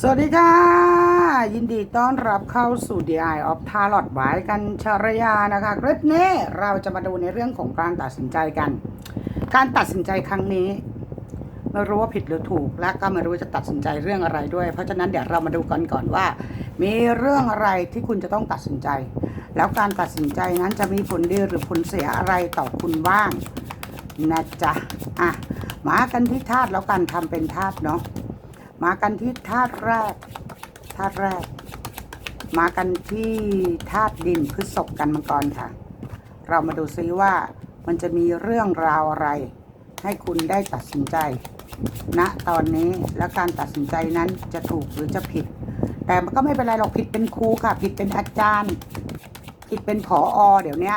สวัสดีค่ะ ยินดีต้อนรับเข้าสู่ DI of Tarot ไว้กันชรยานะคะคลิปนี้เราจะมาดูในเรื่องของการตัดสินใจกัน การตัดสินใจครั้งนี้ ไม่รู้ว่าผิดหรือถูก และก็ไม่รู้จะตัดสินใจเรื่องอะไรด้วย เพราะฉะนั้นเดี๋ยวเรามาดูกันก่อนว่า มีเรื่องอะไรที่คุณจะต้องตัดสินใจ แล้วการตัดสินใจนั้นจะมีผลดีหรือผลเสียอะไรต่อคุณบ้างนะจ๊ะอะมากันที่ธาตุแล้วกันทำเป็นธาตุเนาะ มากันที่ธาตุแรกธาตุแรก มากันที่ธาตุดินพฤษภกันมังกรค่ะ เรามาดูซิว่ามันจะมีเรื่องราวอะไร ให้คุณได้ตัดสินใจณตอนนี้และการตัดสินใจนั้นจะถูกหรือจะผิด แต่มันก็ไม่เป็นไรหรอกผิดเป็นครูค่ะ ผิดเป็นอาจารย์ ผิดเป็นผออเดี๋ยวนี้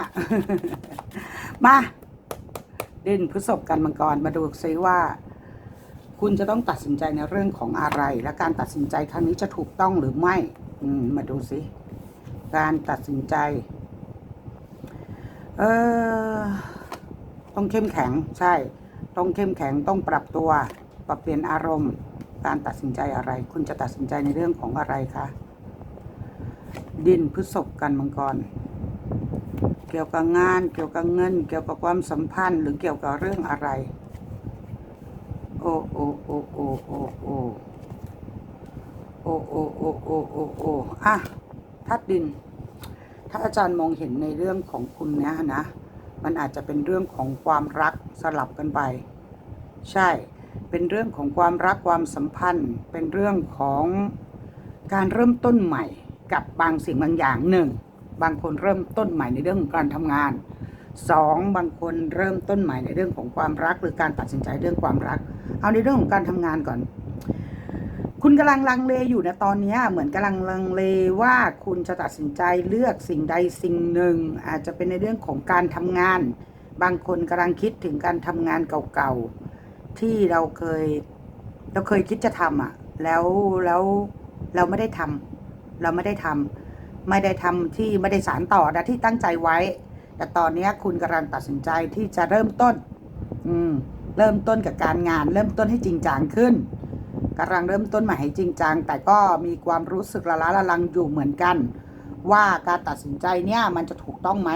มาดินพฤษภกันมังกรมาดูซิว่า คุณจะต้องตัดสินใจในเรื่องของอะไร และการตัดสินใจครั้งนี้จะถูกต้องหรือไม่อืมมาดูสิการตัดสินใจ เออต้องเข้มแข็งใช่ ต้องเข้มแข็งต้องปรับตัวปรับเปลี่ยนอารมณ์ การตัดสินใจอะไร คุณจะตัดสินใจในเรื่องของอะไรคะดินพฤษภกันมังกร เกี่ยวกับงาน เกี่ยวกับเงิน เกี่ยวกับความสัมพันธ์ หรือเกี่ยวกับเรื่องอะไร อ้โอ้โอ้โอ้โอ้โอ้โอ้โอ้โอ้โอ้โอ้โอ้อะธาตุดิน ถ้าอาจารย์มองเห็นในเรื่องของคุณเนี้ยนะ มันอาจจะเป็นเรื่องของความรักสลับกันไป ใช่ เป็นเรื่องของความรักความสัมพันธ์ เป็นเรื่องของการเริ่มต้นใหม่กับบางสิ่งบางอย่างหนึ่ง บางคนเริ่มต้นใหม่ในเรื่องของการทำงานสองบางคนเริ่มต้นใหม่ในเรื่องของความรัก หรือการตัดสินใจเรื่องความรัก เอาในเรื่องของการทำงานก่อน คุณกำลังลังเลอยู่นะตอนนี้เหมือนกำลังลังเลว่าคุณจะตัดสินใจเลือกสิ่งใดสิ่งหนึ่ง อาจจะเป็นในเรื่องของการทำงาน บางคนกำลังคิดถึงการทำงานเก่าๆที่เราเคยเราเคยคิดจะทำอะ แล้วแล้วเราไม่ได้ทำเราไม่ได้ทำไม่ได้ทำที่ไม่ได้สารต่อนะที่ตั้งใจไว้ แต่ตอนนี้คุณกำลังตัดสินใจที่จะเริ่มต้น อืม เริ่มต้นกับการงาน เริ่มต้นให้จริงจังขึ้นกำลังเริ่มต้นใหม่ให้จริงจัง แต่ก็มีความรู้สึกละล้าละลังอยู่เหมือนกัน ว่าการตัดสินใจเนี่ยมันจะถูกต้องไหม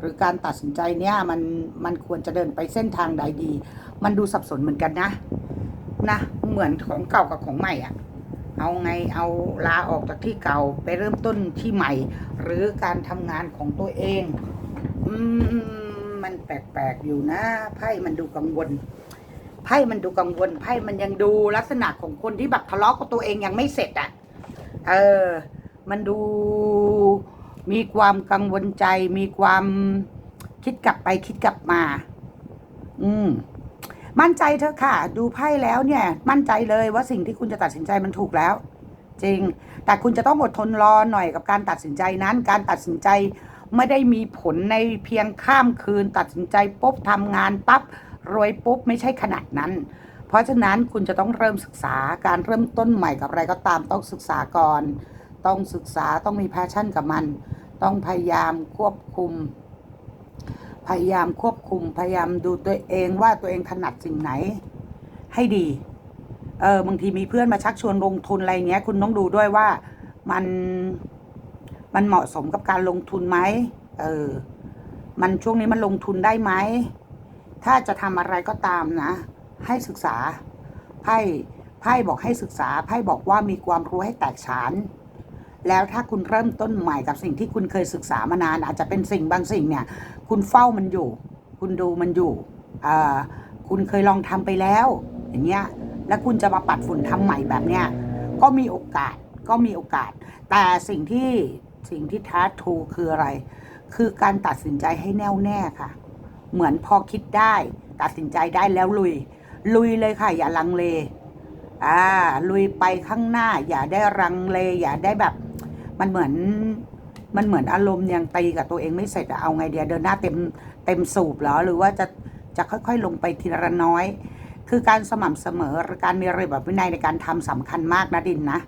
หรือการตัดสินใจเนี่ยมันมันควรจะเดินไปเส้นทางใดดี มันดูสับสนเหมือนกันนะนะเหมือนของเก่ากับของใหม่อะเอาไงเอาลาออกจากที่เก่าไปเริ่มต้นที่ใหม่ หรือการทำงานของตัวเอง อืมมันแปลกๆอยู่นะไพ่มันดูกังวล ไพ่มันดูกังวลไพ่มันยังดูลักษณะของคนที่แบบทะเลาะกับตัวเองยังไม่เสร็จอะเออ มันดูมีความกังวลใจ มีความคิดกลับไปคิดกลับมา อืม มั่นใจเถอะค่ะ ดูไพ่แล้วเนี่ย มั่นใจเลยว่าสิ่งที่คุณจะตัดสินใจมันถูกแล้ว จริง แต่คุณจะต้องอดทนรอหน่อยกับการตัดสินใจนั้น การตัดสินใจไม่ได้มีผลในเพียงข้ามคืน ตัดสินใจปุ๊บทำงานปั๊บ รวยปุ๊บไม่ใช่ขนาดนั้น เพราะฉะนั้นคุณจะต้องเริ่มศึกษาการเริ่มต้นใหม่กับอะไรก็ตามต้องศึกษาก่อน ต้องศึกษาต้องมีแพชชั่นกับมัน ต้องพยายามควบคุม พยายามควบคุม พยายามดูตัวเองว่าตัวเองถนัดสิ่งไหน ให้ดี เออบางทีมีเพื่อนมาชักชวนลงทุนอะไรเงี้ย คุณต้องดูด้วยว่ามันมันเหมาะสมกับการลงทุนไหมเออ มันช่วงนี้มันลงทุนได้ไหม ถ้าจะทำอะไรก็ตามนะ ให้ศึกษาไพ่ไพ่บอกให้ศึกษาไพ่บอกว่ามีความรู้ให้แตกฉาน แล้วถ้าคุณเริ่มต้นใหม่กับสิ่งที่คุณเคยศึกษามานาน อาจจะเป็นสิ่งบางสิ่งเนี่ย คุณเฝ้ามันอยู่ คุณดูมันอยู่คุณเคยลองทำไปแล้ว อย่างเงี้ยแล้วคุณจะมาปัดฝุ่นทำใหม่แบบเนี้ยก็มีโอกาสก็มีโอกาส แต่สิ่งที่สิ่งที่ท้าทูคืออะไร คือการตัดสินใจให้แน่วแน่ค่ะ เหมือนพอคิดได้ ตัดสินใจได้แล้วลุย ลุยเลยค่ะ อย่าลังเลอ่าลุยไปข้างหน้า อย่าได้รังเล อย่าได้แบบ มันเหมือนมันเหมือนอารมณ์ยังตีกับตัวเองไม่เสร็จเอาไงเดียเดินหน้าเต็มเต็มสูบหรอหรือว่าจะจะค่อย ๆ ลงไปทีละน้อย คือการสม่ำเสมอหรือการมีระเบียบวินัยในการทำสำคัญมากนะดินนะ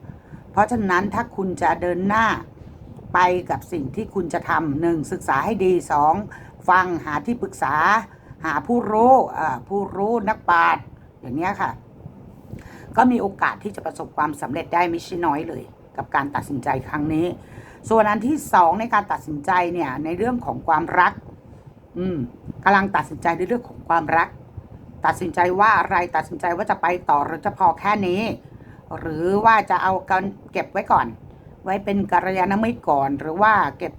เพราะฉะนั้นถ้าคุณจะเดินหน้าไปกับสิ่งที่คุณจะทำหนึ่งศึกษาให้ดีสอง ฟังหาที่ปรึกษา หาผู้รู้ผู้รู้นักปราชญ์อย่างนี้ค่ะ ก็มีโอกาสที่จะประสบความสำเร็จได้ไม่ใช่น้อยเลย กับการตัดสินใจครั้งนี้ ส่วนอันที่สองในการตัดสินใจเนี่ยในเรื่องของความรัก อืมกำลังตัดสินใจในเรื่องของความรัก ตัดสินใจว่าอะไรตัดสินใจว่าจะไปต่อหรือจะพอแค่นี้ หรือว่าจะเอากันเก็บไว้ก่อน ไว้เป็นกัลยาณมิตรก่อน หรือว่าเก็บ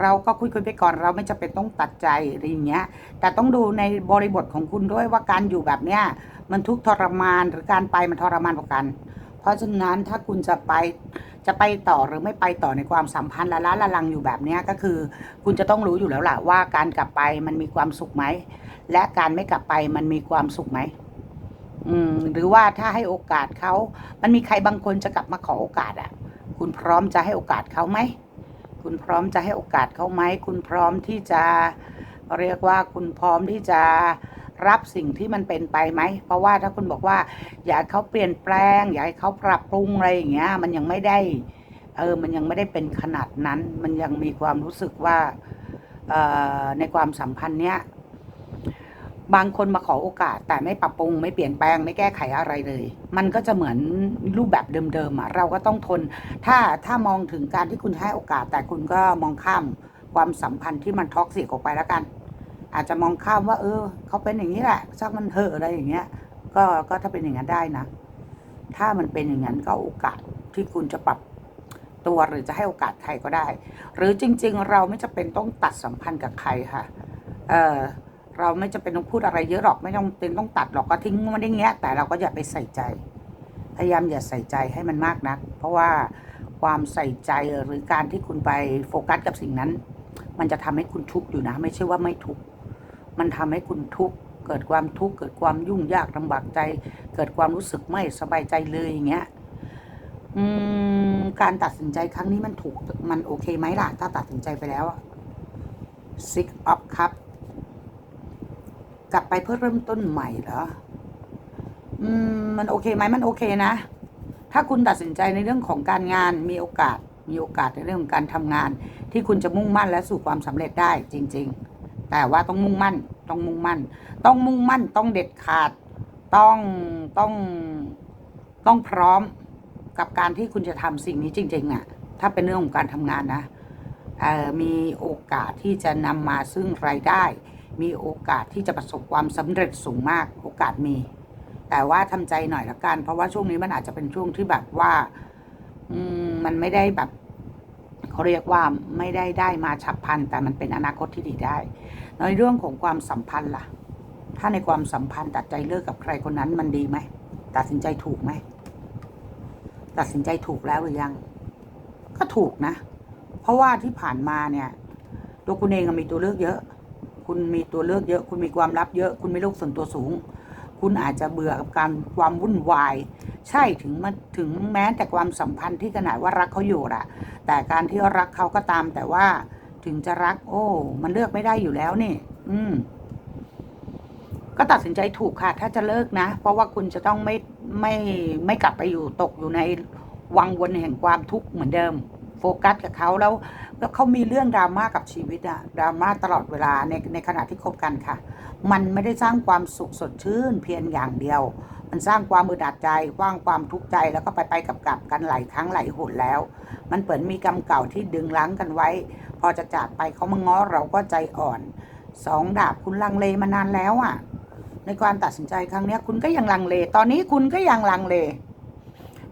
เราก็คุยคุยไปก่อนเราไม่จำเป็นต้องตัดใจอะไรอย่างเงี้ย แต่ต้องดูในบริบทของคุณด้วยว่าการอยู่แบบเนี้ยมันทุกข์ทรมานหรือการไปมันทรมานกว่ากัน เพราะฉะนั้นถ้าคุณจะไปจะไปต่อหรือไม่ไปต่อในความสัมพันธ์ละล้าละลังอยู่แบบเนี้ยก็คือ คุณจะต้องรู้อยู่แล้วล่ะว่าการกลับไปมันมีความสุขไหมและการไม่กลับไปมันมีความสุขไหมอืมหรือว่าถ้าให้โอกาสเขา มันมีใครบางคนจะกลับมาขอโอกาสอะ คุณพร้อมจะให้โอกาสเขาไหม คุณพร้อมจะให้โอกาสเขาไหมคุณพร้อมที่จะเรียกว่าคุณพร้อมที่จะรับสิ่งที่มันเป็นไปไหม เพราะว่าถ้าคุณบอกว่า อยากเขาเปลี่ยนแปลง อยากให้เขาปรับปรุงอะไรอย่างเงี้ย มันยังไม่ได้ เออ มันยังไม่ได้เป็นขนาดนั้น มันยังมีความรู้สึกว่าออในความสัมพันธ์เนี้ย บางคนมาขอโอกาส แต่ไม่ปรับปรุง ไม่เปลี่ยนแปลงไม่แก้ไขอะไรเลย มันก็จะเหมือนรูปแบบเดิมๆอะเราก็ต้องทน ถ้าถ้ามองถึงการที่คุณให้โอกาส แต่คุณก็มองข้ามความสัมพันธ์ที่มันท็อกซิกออกไปแล้วกัน อาจจะมองข้ามว่า เออเขาเป็นอย่างนี้แหละชักมันเถอะอะไรอย่างเงี้ย ก็ก็ถ้าเป็นอย่างนั้นได้นะ ถ้ามันเป็นอย่างนั้นก็โอกาสที่คุณจะปรับตัวหรือจะให้โอกาสใครก็ได้ หรือจริง ๆ เราไม่จำเป็นต้องตัดสัมพันธ์กับใครค่ะ เออ เราไม่จำเป็นต้องพูดอะไรเยอะหรอกไม่ต้องเป็นต้องตัดหรอกก็ทิ้งมันได้เงี้ย แต่เราก็อย่าไปใส่ใจ พยายามอย่าใส่ใจให้มันมากนัก เพราะว่าความใส่ใจหรือการที่คุณไปโฟกัสกับสิ่งนั้น มันจะทำให้คุณทุกข์อยู่นะ ไม่ใช่ว่าไม่ทุกข์มันทำให้คุณทุกข์เกิดความทุกข์เกิดความยุ่งยากลำบากใจ เกิดความรู้สึกไม่สบายใจเลยอย่างเงี้ยการตัดสินใจครั้งนี้มันถูกมันโอเคไหมล่ะ ถ้าตัดสินใจไปแล้ว Six of Cup กลับไปเพื่อเริ่มต้นใหม่เหรอ อืม มันโอเคไหมมันโอเคนะ ถ้าคุณตัดสินใจในเรื่องของการงานมีโอกาส มีโอกาสในเรื่องของการทำงาน ที่คุณจะมุ่งมั่นและสู่ความสำเร็จได้จริง ๆ แต่ว่าต้องมุ่งมั่น ต้องมุ่งมั่น ต้องมุ่งมั่น ต้องเด็ดขาด ต้อง ต้อง ต้องพร้อมกับการที่คุณจะทำสิ่งนี้จริงๆอะ ถ้าเป็นเรื่องของการทำงานนะมีโอกาสที่จะนำมาซึ่งรายได้ มีโอกาสที่จะประสบความสำเร็จสูงมากโอกาสมี แต่ว่าทำใจหน่อยละกัน เพราะว่าช่วงนี้มันอาจจะเป็นช่วงที่แบบว่าอืมมันไม่ได้แบบเขาเรียกว่าไม่ได้ได้มาฉับพลันแต่มันเป็นอนาคตที่ดีได้ ในเรื่องของความสัมพันธ์ล่ะ ถ้าในความสัมพันธ์ตัดใจเลิกกับใครคนนั้นมันดีไหมตัดสินใจถูกไหมตัดสินใจถูกแล้วหรือยัง ก็ถูกนะ เพราะว่าที่ผ่านมาเนี่ย ตัวคุณเองมีตัวเลือกเยอะ คุณมีตัวเลือกเยอะ คุณมีความลับเยอะ คุณมีโลกส่วนตัวสูง คุณอาจจะเบื่อกับการความวุ่นวาย ใช่ถึงมาถึงแม้แต่ความสัมพันธ์ที่ขนาดว่ารักเขาอยู่อะแต่การที่รักเขาก็ตามแต่ว่าถึงจะรัก โอ้ มันเลือกไม่ได้อยู่แล้วนี่ อืม ก็ตัดสินใจถูกค่ะ ถ้าจะเลิกนะ เพราะว่าคุณจะต้องไม่ไม่ไม่กลับไปอยู่ตกอยู่ในวังวนแห่งความทุกข์เหมือนเดิม โฟกัสกับเขาแล้วแล้วเขามีเรื่องดราม่ากับชีวิตอะดราม่าตลอดเวลาในในขณะที่คบกันค่ะ มันไม่ได้สร้างความสุขสดชื่นเพียงอย่างเดียว มันสร้างความมือดัดใจว่างความทุกข์ใจแล้วก็ไปไปกับกับกันหลายครั้งหลายหนแล้ว มันเปิดมีกรรมเก่าที่ดึงรั้งกันไว้ พอจะจากไปเขามาง้อเราก็ใจอ่อนสองดาบคุณลังเลมานานแล้วอะในการตัดสินใจครั้งนี้คุณก็ยังลังเล ตอนนี้คุณก็ยังลังเล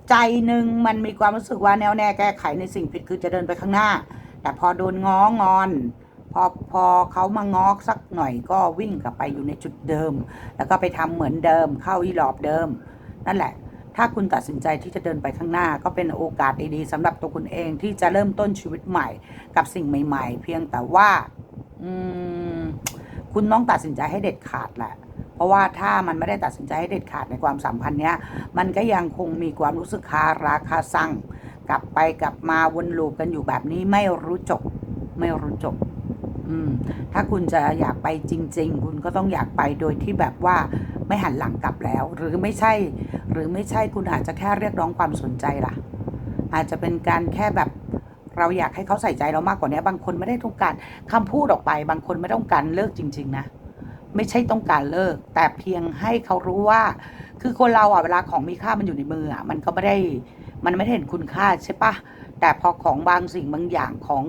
ใจหนึ่งมันมีความรู้สึกว่าแนวแน่แก้ไขในสิ่งผิดคือจะเดินไปข้างหน้า แต่พอโดนง้องอน พอพอเขามาง้อสักหน่อยก็วิ่งกลับไปอยู่ในจุดเดิม แล้วก็ไปทำเหมือนเดิม เข้าอีหลอบเดิม นั่นแหละ ถ้าคุณตัดสินใจที่จะเดินไปข้างหน้า ก็เป็นโอกาสดีๆสำหรับตัวคุณเองที่จะเริ่มต้นชีวิตใหม่ กับสิ่งใหม่ ๆ เพียงแต่ว่า อืมคุณต้องตัดสินใจให้เด็ดขาดแหละ เพราะว่าถ้ามันไม่ได้ตัดสินใจให้เด็ดขาดในความสัมพันธ์เนี้ย มันก็ยังคงมีความรู้สึกคาราคาซังกลับไปกลับมาวนลูปกันอยู่แบบนี้ไม่รู้จบ ไม่รู้จบ อืม ถ้าคุณจะอยากไปจริง ๆ คุณก็ต้องอยากไปโดยที่แบบว่าไม่หันหลังกลับแล้ว หรือไม่ใช่ หรือไม่ใช่คุณอาจจะแค่เรียกร้องความสนใจล่ะ อาจจะเป็นการแค่แบบเราอยากให้เขาใส่ใจเรามากกว่านี้ บางคนไม่ได้ต้องการคำพูดออกไป บางคนไม่ต้องการเลิกจริง ๆ นะ ไม่ใช่ต้องการเลิก แต่เพียงให้เขารู้ว่า คือคนเราอะเวลาของมีค่ามันอยู่ในมืออะมันก็ไม่ได้มันไม่ได้เห็นคุณค่าใช่ปะแต่พอของบางสิ่งบางอย่างของ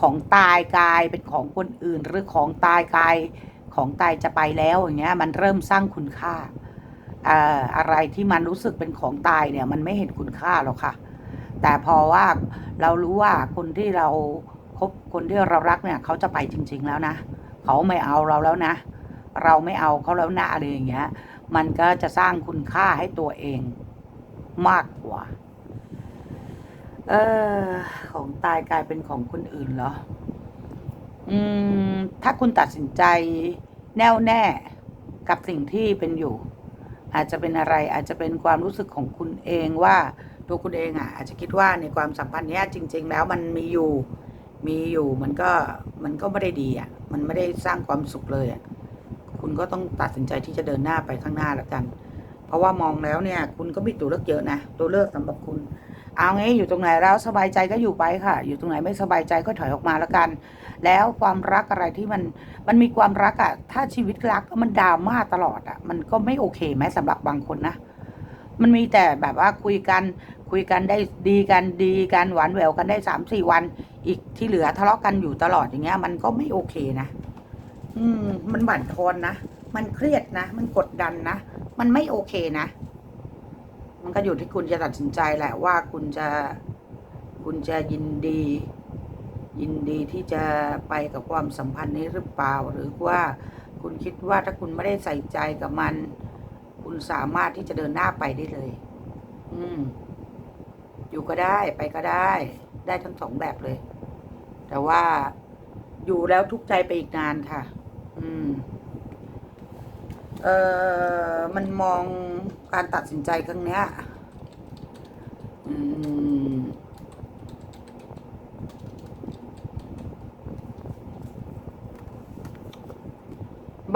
ของตายกายเป็นของคนอื่น หรือของตายกายของตายจะไปแล้วอย่างเงี้ยมันเริ่มสร้างคุณค่าอ่าอะไรที่มันรู้สึกเป็นของตายเนี่ย มันไม่เห็นคุณค่าหรอกค่ะ แต่พอว่าเรารู้ว่าคนที่เราคบคนที่เรารักเนี่ย เขาจะไปจริง ๆ แล้วนะ เขาไม่เอาเราแล้วนะ เราไม่เอาเขาแล้วหนะอะไรอย่างเงี้ย มันก็จะสร้างคุณค่าให้ตัวเองมากกว่า เออ ของตายกลายเป็นของคนอื่นเหรอ อืม ถ้าคุณตัดสินใจแน่วแน่กับสิ่งที่เป็นอยู่ อาจจะเป็นอะไร อาจจะเป็นความรู้สึกของคุณเองว่าตัวคุณเองอะ อาจจะคิดว่าในความสัมพันธ์เนี้ยจริง ๆ แล้วมันมีอยู่ มีอยู่ มันก็มันก็ไม่ได้ดีอะ มันไม่ได้สร้างความสุขเลยอะ คุณก็ต้องตัดสินใจที่จะเดินหน้าไปข้างหน้าแล้วกัน เพราะว่ามองแล้วเนี่ย คุณก็มีตัวเลือกเยอะนะตัวเลือกสำหรับคุณ เอางี้อยู่ตรงไหนแล้วสบายใจก็อยู่ไปค่ะ อยู่ตรงไหนไม่สบายใจก็ถอยออกมาแล้วกัน แล้วความรักอะไรที่มันมันมีความรักอะถ้าชีวิตรักมันดราม่าตลอดอะมันก็ไม่โอเคไหมสำหรับบางคนนะมันมีแต่แบบว่าคุยกันคุยกันได้ดีกันดีกันหวานแหววกันได้สามสี่วัน อีกที่เหลือทะเลาะกันอยู่ตลอดอย่างเงี้ย มันก็ไม่โอเคนะ อืม มันบั่นทอนนะ มันเครียดนะ มันกดดันนะ มันไม่โอเคนะ มันก็อยู่ที่คุณจะตัดสินใจแหละว่าคุณจะ คุณจะยินดี ยินดีที่จะไปกับความสัมพันธ์นี้หรือเปล่า หรือว่าคุณคิดว่าถ้าคุณไม่ได้ใส่ใจกับมัน คุณสามารถที่จะเดินหน้าไปได้เลย อืม อยู่ก็ได้ไปก็ได้ ได้ทั้งสองแบบเลย แต่ว่าอยู่แล้วทุกใจไปอีกนานค่ะ อืมเออมันมองการตัดสินใจครั้งเนี้ยอืม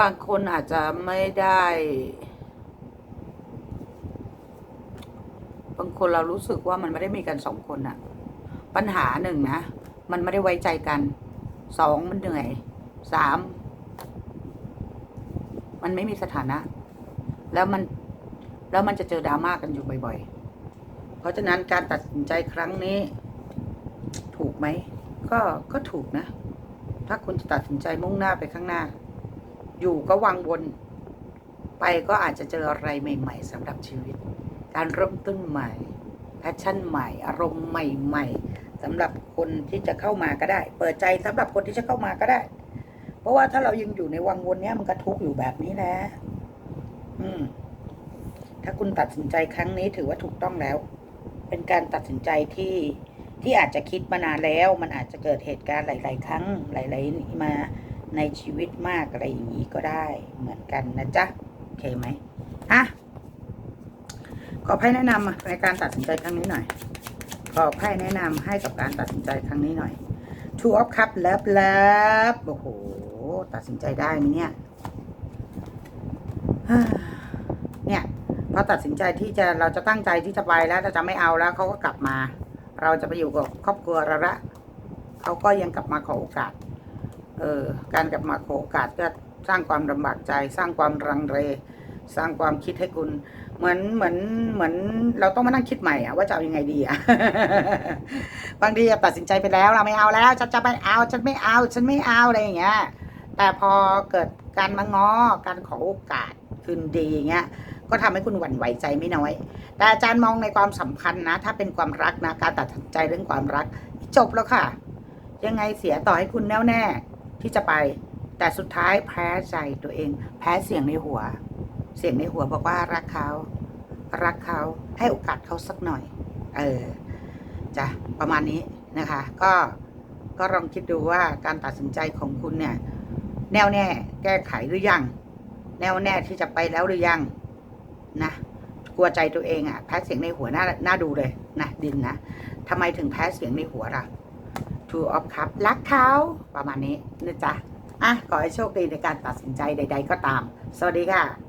บางคนอาจจะไม่ได้ บางคนเรารู้สึกว่ามันไม่ได้มีกันสองคนอะปัญหาหนึ่งนะ มันไม่ได้ไว้ใจกัน สองมันเหนื่อย สาม มันไม่มีสถานะ แล้วมันแล้วมันจะเจอดราม่ากกันอยู่บ่อย ๆ เพราะฉะนั้นการตัดสินใจครั้งนี้ ถูกไหม ก็ก็ถูกนะ ถ้าคุณจะตัดสินใจมุ่งหน้าไปข้างหน้า อยู่ก็วังวน ไปก็อาจจะเจออะไรใหม่ ๆสำหรับชีวิต การเริ่มต้นใหม่แพชชั่นใหม่ อารมณ์ใหม่ ๆสำหรับคนที่จะเข้ามาก็ได้ เปิดใจสำหรับคนที่จะเข้ามาก็ได้ ราะว่าถ้าเรายังอยู่ในวังวนเนี้ยมันก็ทุกอยู่แบบนี้แหละอืม ถ้าคุณตัดสินใจครั้งนี้ถือว่าถูกต้องแล้ว เป็นการตัดสินใจที่ที่อาจจะคิดมานานแล้ว มันอาจจะเกิดเหตุการณ์หลาย ๆ ครั้งหลายๆมาในชีวิตมากอะไรอย่างนี้ก็ได้เหมือนกันนะจ๊ะโอเคไหมอะขอให้แนะนำในการตัดสินใจครั้งนี้หน่อย ขอให้แนะนำให้กับการตัดสินใจครั้งนี้หน่อย Two of Cup เลิฟเลิฟโอ้โห ตัดสินใจได้ไหมเนี่ย เนี่ยพอตัดสินใจที่จะเราจะตั้งใจที่จะไปแล้วเราจะไม่เอาแล้วเขาก็กลับมา เราจะไปอยู่กับครอบครัวเราละเขาก็ยังกลับมาขอโอกาส เออการกลับมาขอโอกาสก็สร้างความลำบากใจ สร้างความรังเร สร้างความคิดให้คุณ เหมือนเหมือนเหมือนเราต้องมานั่งคิดใหม่อะว่าจะเอายังไงดีอะบางทีตัดสินใจไปแล้ว เราไม่เอาแล้วฉันจะไม่เอาฉันไม่เอา ฉันไม่เอาอะไรอย่างเงี้ย แต่พอเกิดการมาง้อการขอโอกาสคืนดีอย่างเงี้ยก็ทำให้คุณหวั่นไหวใจไม่น้อย แต่อาจารย์มองในความสัมพันธ์นะ ถ้าเป็นความรักนะ การตัดสินใจเรื่องความรัก จบแล้วค่ะ ยังไงเสียต่อให้คุณแน่วแน่ที่จะไป แต่สุดท้ายแพ้ใจตัวเอง แพ้เสียงในหัว เสียงในหัวบอกว่ารักเขารักเขาให้โอกาสเขาสักหน่อย เออจ้ะประมาณนี้นะคะ ก็ก็ลองคิดดูว่าการตัดสินใจของคุณเนี่ย แน่วแน่แก้ไขหรือยัง แน่วแน่ที่จะไปแล้วหรือยังนะกลัวใจตัวเองอะ่ะแพ้เสียงในหัวน่าน่าดูเลยนะดินนะทำไมถึงแพ้เสียงในหัวล่ะ Two of Cup รักเขาประมาณนี้นะจ๊ะอะขอให้โชคดีในการตัดสินใจใด ๆ ก็ตาม สวัสดีค่ะ